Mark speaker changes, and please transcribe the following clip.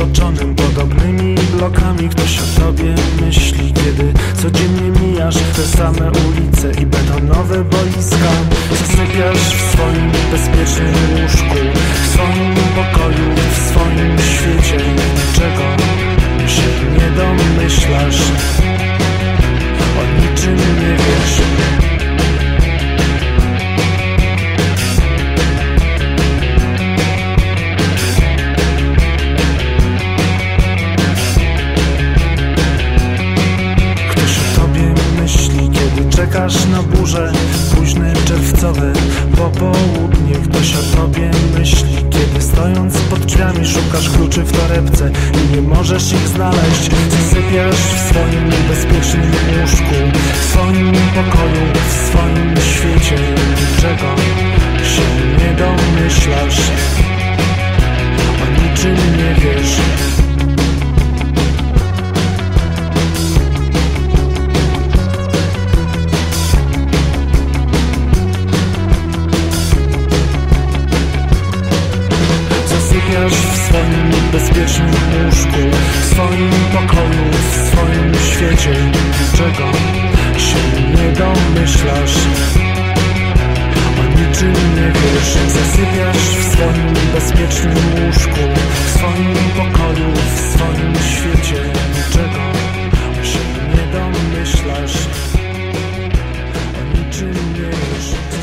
Speaker 1: otoczonym podobnymi blokami Ktoś o tobie myśli, kiedy codziennie mijasz te same ulice i betonowe boiska Zasypiasz w swoim bezpiecznym łóżku W swoim pokoju, w swoim świecie. Niczego się nie domyślasz czekasz na burzę Późne czerwcowe popołudnie Ktoś o tobie myśli, kiedy stojąc pod drzwiami Szukasz kluczy w torebce i nie możesz ich znaleźć Zasypiasz w swoim bezpiecznym łóżku W swoim pokoju, w swoim świecie. Niczego się nie domyślasz O niczym nie wiesz bezpiecznym łóżku W swoim pokoju, w swoim świecie Niczego się nie domyślasz. O niczym nie wiesz Zasypiasz w swoim bezpiecznym łóżku W swoim pokoju, w swoim świecie Niczego się nie domyślasz. O niczym nie wiesz